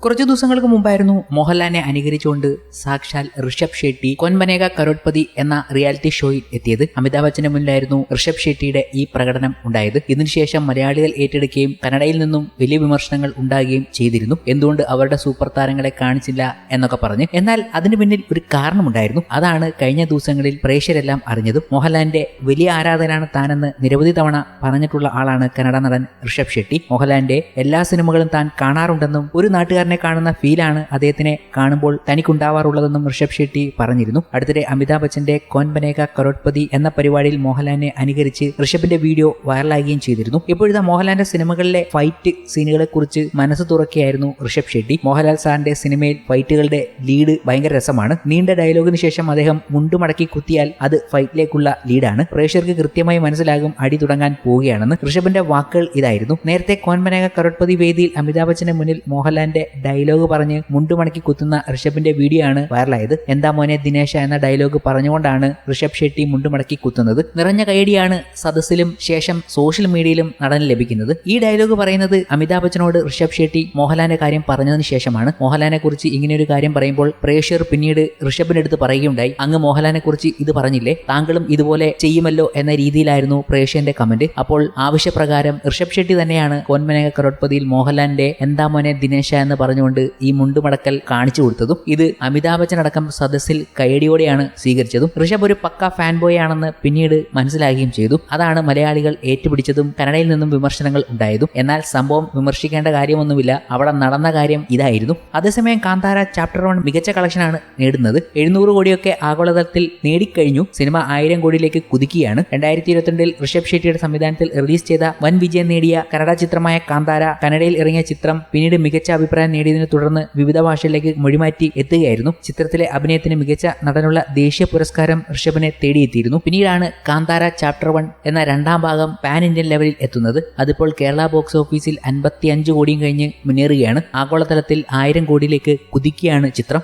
കുറച്ചു ദിവസങ്ങൾക്ക് മുമ്പായിരുന്നു മോഹൻലാലിനെ അനുകരിച്ചുകൊണ്ട് സാക്ഷാൽ ഋഷഭ് ഷെട്ടി കൊൻബനേക കരോട്ട്പതി എന്ന റിയാലിറ്റി ഷോയിൽ എത്തിയത്. അമിതാഭ് ബച്ചന് മുന്നിലായിരുന്നു ഋഷഭ് ഷെട്ടിയുടെ ഈ പ്രകടനം ഉണ്ടായത്. ഇതിനുശേഷം മലയാളികൾ ഏറ്റെടുക്കുകയും കന്നഡയിൽ നിന്നും വലിയ വിമർശനങ്ങൾ ഉണ്ടാകുകയും ചെയ്തിരുന്നു. എന്തുകൊണ്ട് അവരുടെ സൂപ്പർ താരങ്ങളെ കാണിച്ചില്ല എന്നൊക്കെ പറഞ്ഞ്. എന്നാൽ അതിനു പിന്നിൽ ഒരു കാരണമുണ്ടായിരുന്നു. അതാണ് കഴിഞ്ഞ ദിവസങ്ങളിൽ പ്രേക്ഷരെല്ലാം അറിഞ്ഞത്. മോഹൻലാലിന്റെ വലിയ ആരാധനാണ് താനെന്ന് നിരവധി തവണ പറഞ്ഞിട്ടുള്ള ആളാണ് കന്നഡ നടൻ ഋഷഭ് ഷെട്ടി. മോഹൻലാലിന്റെ എല്ലാ സിനിമകളും താൻ കാണാറുണ്ടെന്നും ഒരു നാട്ടുകാരനെ കാണുന്ന ഫീലാണ് അദ്ദേഹത്തിനെ കാണുമ്പോൾ തനിക്കുണ്ടാവാറുള്ളതെന്നും ഋഷഭ് ഷെട്ടി പറഞ്ഞിരുന്നു. അടുത്തിടെ അമിതാഭ് ബച്ചന്റെ കോൻ ബനേക കരോട്പതി എന്ന പരിപാടിയിൽ മോഹൻലാലിനെ അനുകരിച്ച് ഋഷഭിന്റെ വീഡിയോ വൈറലാകുകയും ചെയ്തിരുന്നു. ഇപ്പോഴത്തെ മോഹൻലാലിന്റെ സിനിമകളിലെ ഫൈറ്റ് സീനുകളെ കുറിച്ച് മനസ്സ് തുറക്കുകയായിരുന്നു ഋഷഭ് ഷെട്ടി. മോഹൻലാൽ സാറിന്റെ സിനിമയിൽ ഫൈറ്റുകളുടെ ലീഡ് ഭയങ്കര രസമാണ്. നീണ്ട ഡയലോഗിന് ശേഷം അദ്ദേഹം മുണ്ടുമടക്കി കുത്തിയാൽ അത് ഫൈറ്റിലേക്കുള്ള ലീഡാണ് പ്രേക്ഷകർക്ക് കൃത്യമായി മനസ്സിലാകും അടി തുടങ്ങാൻ പോവുകയാണെന്ന് ഋഷഭിന്റെ വാക്കുകൾ ഇതായിരുന്നു. നേരത്തെ കോൻമനേക കരോട്ട്പതി വേദിയിൽ അമിതാഭ് ബച്ചന്റെ മുന്നിൽ മോഹൻലാലിന്റെ ഡയലോഗ് പറഞ്ഞ് മുണ്ടുമടക്കി കുത്തുന്ന ഋഷഭിന്റെ വീഡിയോ ആണ് വൈറലായത് എന്താ മോനെ ദിനേശ എന്ന ഡയലോഗ് പറഞ്ഞുകൊണ്ടാണ് ഋഷഭ് ഷെട്ടി മുണ്ടുമടക്കി കുത്തുന്നത്? നിറഞ്ഞ കൈയടിയാണ് സദസ്സിലും ശേഷം സോഷ്യൽ മീഡിയയിലും നടന് ലഭിക്കുന്നത്. ഈ ഡയലോഗ് പറയുന്നത് അമിതാഭ് ബച്ചനോട് ഋഷഭ് ഷെട്ടി മോഹൻലാലിന്റെ കാര്യം പറഞ്ഞതിന് ശേഷമാണ്. മോഹൻലാലിനെ കുറിച്ച് ഇങ്ങനെ ഒരു കാര്യം പറയുമ്പോൾ പ്രേക്ഷകർ പിന്നീട് ഋഷഭിന്റെ അടുത്ത് പറയുകയുണ്ടായി. അങ്ങ് മോഹൻലാലിനെ കുറിച്ച് ഇത് പറഞ്ഞില്ലേ? താങ്കളും ഇതുപോലെ ചെയ്യുമല്ലോ എന്ന രീതിയിലായിരുന്നു പ്രേക്ഷകന്റെ കമന്റ്. അപ്പോൾ ആവശ്യപ്രകാരം ഋഷഭ് ഷെട്ടി തന്നെയാണ് കോൻമനക കരോട്പതിയിൽ മോഹൻലാലിന്റെ എന്താ മോനെ ദിനേശ എന്ന് പറഞ്ഞുകൊണ്ട് ഈ മുണ്ടുമടക്കൽ കാണിച്ചു കൊടുത്തതും ഇത് അമിതാഭ് ബച്ചൻ അടക്കം സദസ്സിൽ കൈയടിയോടെയാണ് സ്വീകരിച്ചതും. ഋഷഭ് ഒരു പക്ക ഫാൻ ബോയ് ആണെന്ന് പിന്നീട് മനസ്സിലാകുകയും ചെയ്തു. അതാണ് മലയാളികൾ ഏറ്റുപിടിച്ചതും കനഡയിൽ നിന്നും വിമർശനങ്ങൾ ഉണ്ടായതും. എന്നാൽ സംഭവം വിമർശിക്കേണ്ട കാര്യമൊന്നുമില്ല. അവിടെ നടന്ന കാര്യം ഇതായിരുന്നു. അതേസമയം കാന്താര ചാപ്റ്റർ വൺ മികച്ച കളക്ഷനാണ് നേടുന്നത്. എഴുന്നൂറ് കോടിയൊക്കെ ആഗോളതലത്തിൽ നേടിക്കഴിഞ്ഞു. സിനിമ ആയിരം കോടിയിലേക്ക് കുതിക്കുകയാണ്. രണ്ടായിരത്തി ഇരുപത്തിരണ്ടിൽ ഋഷഭ് ഷെട്ടിയുടെ സംവിധാനത്തിൽ റിലീസ് ചെയ്ത വൻ വിജയം നേടിയ കന്നഡ ചിത്രമായ കാന്താര കന്നഡയിൽ ഇറങ്ങിയ ചിത്രം പിന്നീട് മികച്ച അഭിപ്രായം നേടിയതിനെ തുടർന്ന് വിവിധ ഭാഷയിലേക്ക് മൊഴിമാറ്റി എത്തുകയായിരുന്നു. ചിത്രത്തിലെ അഭിനയത്തിന് മികച്ച നടനുള്ള ദേശീയ പുരസ്കാരം ഋഷഭിനെ തേടിയെത്തിയിരുന്നു. പിന്നീടാണ് കാന്താര ചാപ്റ്റർ വൺ എന്ന രണ്ടാം ഭാഗം പാൻ ഇന്ത്യൻ ലെവലിൽ എത്തുന്നത്. അതിപ്പോൾ കേരള ബോക്സ് ഓഫീസിൽ അൻപത്തി അഞ്ച് കോടിയും കഴിഞ്ഞ് മുന്നേറുകയാണ്. ആഗോളതലത്തിൽ ആയിരം കോടിയിലേക്ക് കുതിക്കുകയാണ് ചിത്രം.